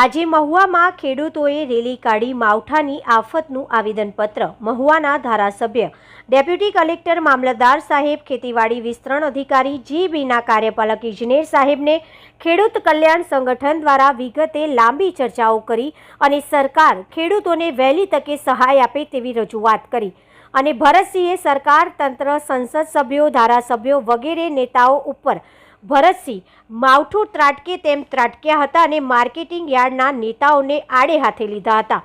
આજે મહુવામાં ખેડૂતોએ રેલી કાઢી માવઠાની આફતનું આવેદનપત્ર. મહુવાના ધારાસભ્ય, ડેપ્યુટી કલેક્ટર મામલતદાર સાહેબ, ખેતીવાડી વિસ્તરણ અધિકારી જીબીના કાર્યપાલક ઇજનેર સાહેબને ખેડૂત કલ્યાણ સંગઠન દ્વારા વિગતે લાંબી ચર્ચાઓ કરી અને સરકાર ખેડૂતોને વહેલી તકે સહાય આપે તેવી રજૂઆત કરી. અને ભરતસિંહે સરકાર તંત્ર, સંસદ સભ્યો, ધારાસભ્યો વગેરે નેતાઓ ઉપર ભરતસિંહ માવઠું ત્રાટકે તેમ ત્રાટક્યા હતા અને માર્કેટિંગ યાર્ડના નેતાઓને આડે હાથે લીધા હતા.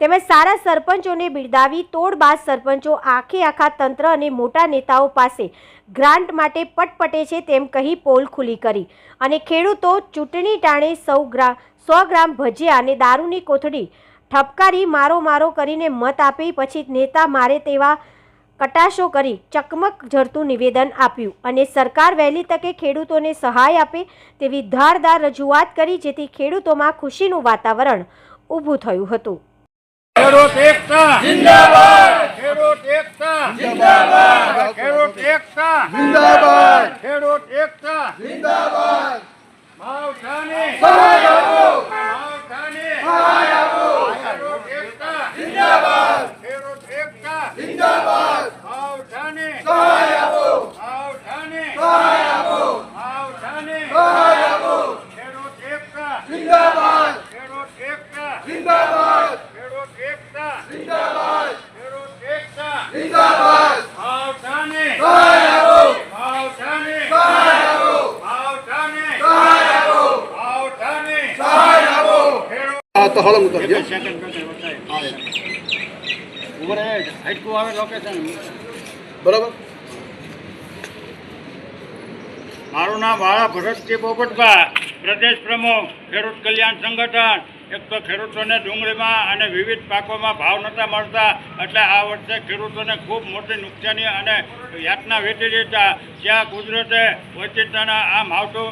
તેમજ સારા સરપંચોને બિરદાવી, તોડબાજ સરપંચો આખે આખા તંત્ર અને મોટા નેતાઓ પાસે ગ્રાન્ટ માટે પટપટે છે તેમ કહી પોલ ખુલ્લી કરી. અને ખેડૂતો ચૂંટણી ટાણે સૌ ગ્રા, સો ગ્રામ ભજીયા અને દારૂની કોથળી ઠપકારી મારો મારો કરીને મત આપી, પછી નેતા મારે તેવા કટાશો કરી ચકમક ઝરતું નિવેદન આપ્યું અને સરકાર વહેલી તકે ખેડૂતોને સહાય આપે તેવી ધારદાર રજૂઆત કરી જેથી ખેડૂતોમાં ખુશીનું વાતાવરણ ઊભું થયું હતું. ખેડૂત એકતા! જિંદાબાદ! ખેડૂત એકતા! જિંદાબાદ! ખેડૂત એકતા! જિંદાબાદ! ખેડૂત એકતા! જિંદાબાદ! માવઠાની સહાય આપો માવઠાની સહાય આપો ખેડૂત એકતા જિંદાબાદ ખેડૂત એકતા જિંદાબાદ માવઠાની સહાય આપો માવઠાની સહાય આપો માવઠાની સહાય આપો ખેડૂત એકતા જિંદાબાદ ખેડૂત એકતા જિંદાબાદ ખેડૂત એકતા જિંદાબાદ ખેડૂત એકતા જિંદાબાદ માવઠાની સહાય આપો માવઠાની સહાય આપો માવઠાની સહાય આપો માવઠાની સહાય આપો ખેડૂત હા તો હળંગ ઉતરજો. બરાબર? મારું નામ વાળા ભરતજી પોપટભા પ્રદેશ પ્રમુખ ખેડૂત કલ્યાણ સંગઠન. એક તો ખેડૂતોને ડુંગળીમાં અને વિવિધ પાકોમાં ભાવ નહોતા મળતા, એટલે આ વર્ષે ખેડૂતોને ખૂબ મોટી નુકસાની અને યાતના વેઠી દીધા. જ્યાં કુદરતે ઓચિંતાના આ માવઠું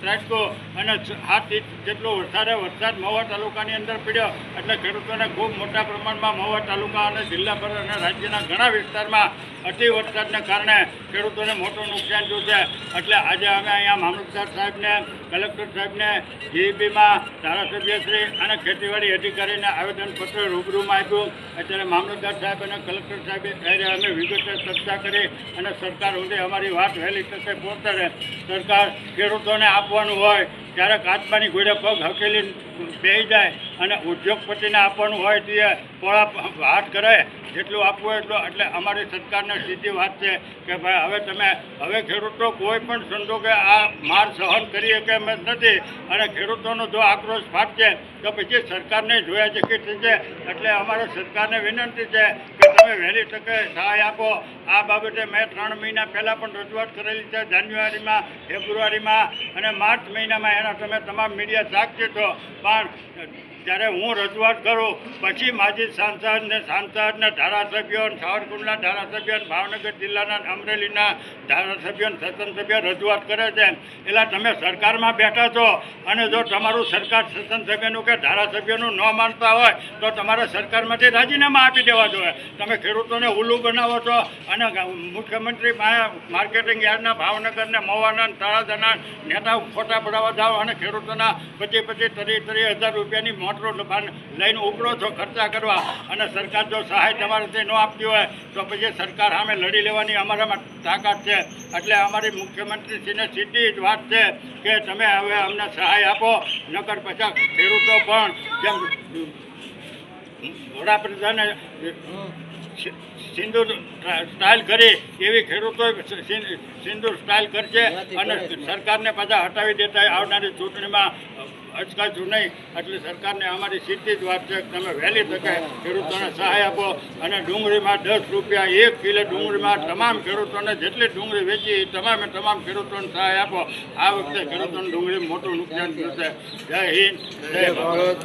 ત્રાટક્યું અને હાથ જેટલો વરસાદે વરસાદ મહુવા તાલુકાની અંદર પડ્યો, એટલે ખેડૂતોને ખૂબ મોટા પ્રમાણમાં મહુવા તાલુકા અને જિલ્લાભર અને રાજ્યના ઘણા વિસ્તારમાં અતિ વરસાદને કારણે ખેડૂતોને મોટું નુકસાન થયું છે. એટલે આજે અમે અહીંયા મામલતદાર સાહેબને કલેક્ટર સાહેબને જીઈબીમાં ધારાસભ્યશ્રી અને ખેતીવાડી અધિકારીને આવેદનપત્ર રૂબરૂમાં આપ્યું. અત્યારે મામલતદાર સાહેબ અને કલેક્ટર સાહેબે અમે વિગતે ચર્ચા કરી અને સરકાર સુધી અમારી વાત વહેલી તકે પહોંચાડે સરકાર ખેડૂતોને આપવાનું હોય ત્યારે કાચબાની ઘોડે પગ હકેલી બેહી જાય અને ઉદ્યોગપતિને આપવાનું હોય તે પોળા હાથ કરે, જેટલું આપવું હોય એટલું, એટલે અમારી સરકારને સીધી વાત છે કે ભાઈ, હવે તમે, હવે ખેડૂતો કોઈ પણ સંજોગે આ માર સહન કરી શકે એમ નથી. અને ખેડૂતોનો જો આક્રોશ ફાટશે, તો પછી સરકારને જોયા જેકી થશે એટલે અમારે સરકારને વિનંતી છે કે તમે વહેલી તકે સહાય આપો. આ બાબતે મેં ત્રણ મહિના પહેલાં પણ રજૂઆત કરેલી છે. જાન્યુઆરીમાં, ફેબ્રુઆરીમાં અને માર્ચ મહિનામાં એના તમે તમામ મીડિયા સાક્ષી છો પણ જ્યારે હું રજૂઆત કરું, પછી માજી સાંસદને સાંસદને ધારાસભ્યો સાવરકુંડના ધારાસભ્યો ભાવનગર જિલ્લાના અમરેલીના ધારાસભ્યો સત્સંગ રજૂઆત કરે છે. એટલે તમે સરકારમાં બેઠા છો અને જો તમારું સરકાર સત્સંગ કે ધારાસભ્યનું ન માનતા હોય, તો તમારે સરકારમાંથી રાજીનામા આપી દેવા જોઈએ. તમે ખેડૂતોને ઉલ્લુ બનાવો છો અને મુખ્યમંત્રી માર્કેટિંગ યાર્ડના ભાવનગરને મોવાના તળાજાના નેતાઓ ખોટા પડાવવા જાઓ અને ખેડૂતોના પચીસ પચીસ ત્રીસ ત્રીસ હજાર રૂપિયાની મોટરો લઈને ઉપડો છો, ખર્ચા કરવા. અને સરકાર જો સહાય તમારાથી ન આપતી હોય, તો પછી સરકાર સામે લડી લેવાની અમારામાં તાકાત છે. એટલે અમારી મુખ્યમંત્રીશ્રીને સીધી જ વાત છે કે તમે હવે અમને સહાય આપો, નકર પછી ખેડૂતો પણ જેમ વડાપ્રધાને સિંદૂર સ્ટાઇલ કરી એવી ખેડૂતો સિંદૂર સ્ટાઇલ કરશે અને સરકારને પાછા હટાવી દેતા આવનારી ચૂંટણીમાં અચકાશું નહીં એટલે સરકારને અમારી સીધી જ વાત છે તમે વહેલી તકે ખેડૂતોને સહાય આપો અને ડુંગળીમાં દસ રૂપિયા એક કિલો ડુંગળીમાં તમામ ખેડૂતોને જેટલી ડુંગળી વેચી એ તમામે તમામ ખેડૂતોને સહાય આપો. આ વખતે ખેડૂતોને ડુંગળી મોટું નુકસાન થશે જય હિન્દ જય ભારત.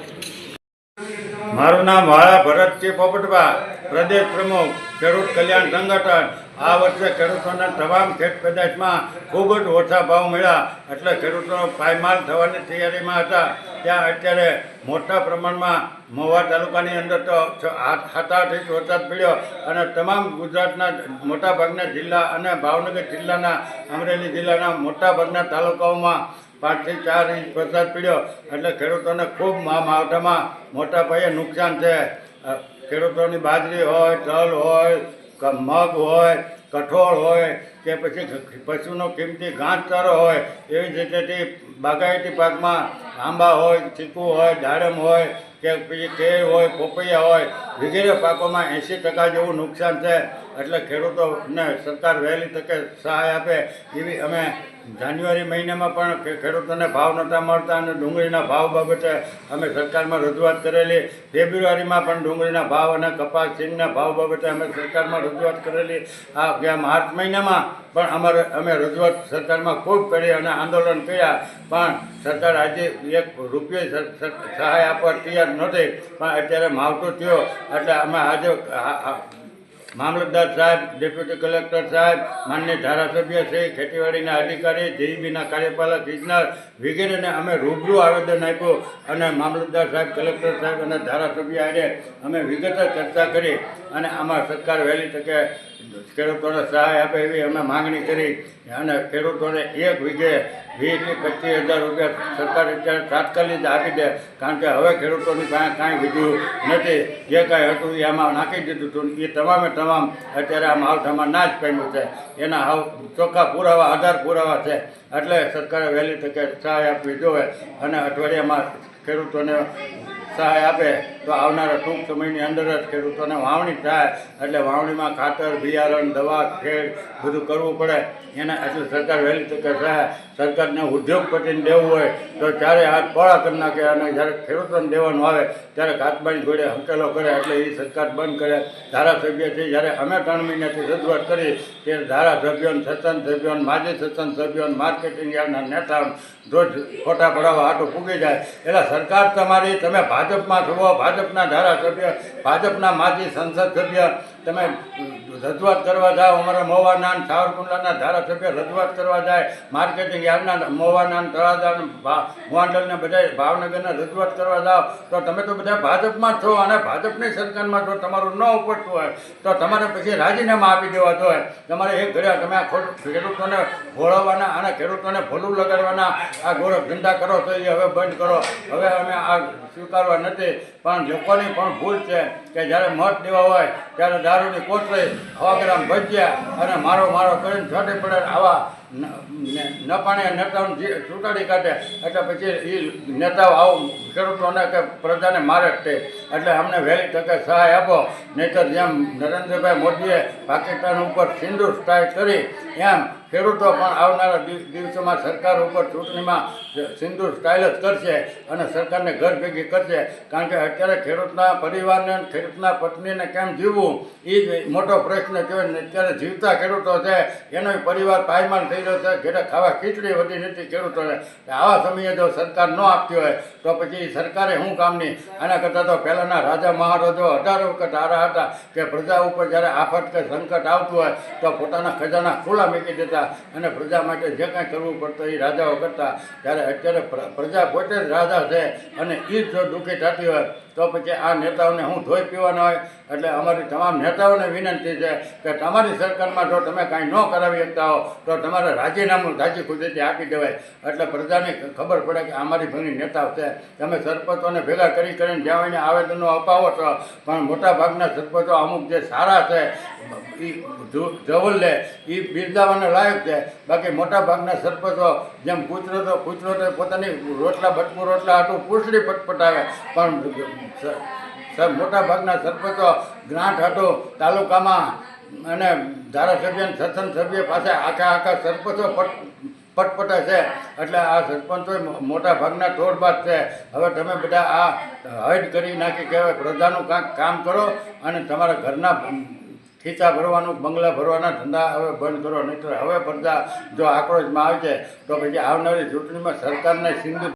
મારું નામ વાળા ભરતસિંહ પોપટભા પ્રદેશ પ્રમુખ, ખેડૂત કલ્યાણ સંગઠન. આ વર્ષે ખેડૂતોના તમામ ખેત પેદાશમાં ખૂબ જ ઓછા ભાવ મળ્યા. એટલે ખેડૂતો પાયમાલ થવાની તૈયારીમાં હતા. ત્યાં અત્યારે મોટા પ્રમાણમાં મહુવા તાલુકાની અંદર તો આઠ ઇંચ વરસાદ પડ્યો અને તમામ ગુજરાતના મોટાભાગના જિલ્લા અને ભાવનગર જિલ્લાના અમરેલી જિલ્લાના મોટાભાગના તાલુકાઓમાં પાંચથી ચાર ઇંચ વરસાદ પડ્યો. એટલે ખેડૂતોને ખૂબ માવઠામાં મોટા પાયે નુકસાન છે. ખેડૂતોની બાજરી હોય, તલ હોય મગ હોય, કઠોળ હોય, કે પછી પશુનો કિંમતી ઘાસચારો હોય, એવી જ રીતેથી બાગાયતી પાકમાં આંબા હોય, ચીકુ હોય, દાડમ હોય, કે પછી કેળ હોય, પોપૈયા હોય, વગેરે પાકોમાં એંસી ટકા જેવું નુકસાન છે. એટલે ખેડૂતોને સરકાર વહેલી તકે સહાય આપે એવી અમે જાન્યુઆરી મહિનામાં પણ ખેડૂતોને ભાવ નહોતા મળતા અને ડુંગળીના ભાવ બાબતે અમે સરકારમાં રજૂઆત કરેલી. ફેબ્રુઆરીમાં પણ ડુંગળીના ભાવ અને કપાસ સિંગના ભાવ બાબતે અમે સરકારમાં રજૂઆત કરેલી. આ ગયા માર્ચ મહિનામાં પણ અમારે અમે રજૂઆત સરકારમાં ખૂબ કરી અને આંદોલન કર્યા. પણ સરકાર આજે એક રૂપિયો સહાય આપવા તૈયાર નહોતી પણ અત્યારે માવઠું થયો. એટલે અમે આજે મામલતદાર સાહેબ, ડેપ્યુટી કલેક્ટર સાહેબ, માન્ય ધારાસભ્ય શ્રી, ખેતીવાડીના અધિકારી જીઈબીના કાર્યપાલક, ઇજનર વગેરેને અમે રૂબરૂ આવેદન આપ્યું અને મામલતદાર સાહેબ, કલેક્ટર સાહેબ અને ધારાસભ્ય આજે અમે વિગત ચર્ચા કરી. અને આમાં સરકાર વહેલી તકે ખેડૂતોને સહાય આપે એવી અમે માંગણી કરી અને ખેડૂતોને એક વીઘે વીસથી પચીસ હજાર રૂપિયા સરકાર અત્યારે તાત્કાલિક આપી દે. કારણ કે હવે ખેડૂતોની પાસે કાંઈ વિધ્યું નથી. જે કાંઈ હતું એ આમાં નાખી દીધું હતું. એ તમામે તમામ અત્યારે આ માવઠામાં ના જ પામ્યું છે. એના હાવ ચોખ્ખા પુરાવા, આધાર પુરાવા છે. એટલે સરકારે વહેલી તકે સહાય આપવી જોઈએ. અને અઠવાડિયામાં ખેડૂતોને સહાય આપે તો આવનારા ટૂંક સમયની અંદર જ ખેડૂતોને વાવણી થાય એટલે વાવણીમાં ખાતર, બિયારણ, દવા, ખેડ બધું કરવું પડે. એના એટલે સરકાર વહેલી તકે સહાય સરકારને ઉદ્યોગપતિને દેવું હોય તો ત્યારે હાથ પોળા કરી નાખે અને જ્યારે ખેડૂતોને દેવાનું આવે ત્યારે કાચબાની જોડે હંકેલો કરે એટલે એ સરકાર બંધ કરે. ધારાસભ્યથી જ્યારે અમે ત્રણ મહિનાથી રજૂઆત કરી ત્યારે ધારાસભ્યોને સત્સંગ સભ્યોને માજી સત્સંગ સભ્યોને માર્કેટિંગ યાર્ડના નેતાઓને રોજ ખોટા પડાવવા આટું ફૂગી જાય. એટલે સરકાર તમારી, તમે ભાજપમાં છો, ભાજપના ધારાસભ્ય, ભાજપના માજી સંસદ સભ્ય તમે રજૂઆત કરવા જાઓ. અમારા મોવાના સાવરકુંડલાના ધારાસભ્ય રજૂઆત કરવા જાય. માર્કેટિંગ યાર્ડના મોવાના તળાજા મોવાંડલને બધા ભાવનગરને રજૂઆત કરવા જાઓ, તો તમે તો બધા ભાજપમાં છો અને ભાજપની સરકારમાં જો તમારું ન ઉપડતું હોય, તો તમારે પછી રાજીનામા આપી દેવા જોઈએ તમારે એક ઘરે તમે આ ખોટ ખેડૂતોને ભોળવવાના અને ખેડૂતોને ભોલું લગાડવાના આ ગોળ ધંધા કરો તો એ હવે બંધ કરો. હવે અમે આ સ્વીકારવા નથી, પણ લોકોની પણ ભૂલ છે કે જ્યારે મત દેવા હોય, ત્યારે દારૂની કોથળી હવા ગ્રામ ભજીયા અને મારો મારો કરીને છોટી પડે આવા ન પાણે નેતાઓને ચૂંટાડી કાઢે, એટલે પછી એ નેતાઓ આવું ખેડૂતોને કે પ્રજાને મારે જ તે. એટલે અમને વહેલી તકે સહાય આપો, નહીંતર જેમ નરેન્દ્રભાઈ મોદીએ પાકિસ્તાન ઉપર સિંદૂર સ્ટ્રાઇક કરી, એમ ખેડૂતો પણ આવનારા દિવ- દિવસોમાં સરકાર ઉપર ચૂંટણીમાં સિંદૂર સ્ટાઇલ જ કરશે અને સરકારને ઘર ભેગી કરશે. કારણ કે અત્યારે ખેડૂતના પરિવારને ખેડૂતના પત્નીને કેમ જીવવું? એ જ મોટો પ્રશ્ન કહેવાય અત્યારે જીવતા ખેડૂતો છે, એનો પરિવાર પાયમાન થઈ રહ્યો છે. ઘેરે ખાવા ખીચડી વધી નથી ખેડૂતોને આવા સમયે જો સરકાર ન આપતી હોય, તો પછી સરકારે શું કામની આના કરતાં તો પહેલાંના રાજા મહારાજો હજારો વખત હારા હતા કે પ્રજા ઉપર જ્યારે આફત કે સંકટ આવતું હોય, તો પોતાના ખજાના ખુલ્લા મૂકી દેતા. અને પ્રજા માટે જે કાંઈ કરવું પડતું એ રાજાઓ કરતા, ત્યારે અત્યારે પ્રજા પોતે જ રાજા છે અને એ જો દુઃખી થતી હોય તો પછી આ નેતાઓને હું ધોઈ પીવાના હોય, એટલે અમારી તમામ નેતાઓને વિનંતી છે કે તમારી સરકારમાં જો તમે કાંઈ ન કરાવી શકતા હો, તો તમારે રાજીનામું રાજી ખુશીથી આપી દેવાય. એટલે પ્રજાને ખબર પડે કે અમારી ઘણી નેતાઓ છે. તમે સરપંચોને ભેગા કરી કરીને જ્યાં આવેદનો અપાવો છો, પણ મોટાભાગના સરપંચો અમુક જે સારા છે એ જવલ લે એ બિરદાવાને લાયક છે. બાકી મોટાભાગના સરપંચો જેમ કૂતરો તો કૂતરો તો પોતાની રોટલા, બટકું રોટલા હાટું પૂછડી પટપટાવે, પણ સ- મોટાભાગના મોટા સરપંચો ગ્રાન્ટ હતો તાલુકામાં અને ધારાસભ્ય અને સત્સંગ સભ્ય પાસે આખા આખા સરપંચો પટ, પટપટા છે. એટલે આ સરપંચો મોટા ભાગના તોડબાદ છે. હવે તમે બધા આ હદ કરી નાખી કહેવાય પ્રજાનું કાંઈક કામ કરો અને તમારા ઘરના ખીચા ભરવાનું, બંગલા ભરવાના ધંધા હવે બંધ કરો. નહીં હવે પ્રજા જો આક્રોશમાં આવે છે, તો પછી આવનારી ચૂંટણીમાં સરકારને સિંધુ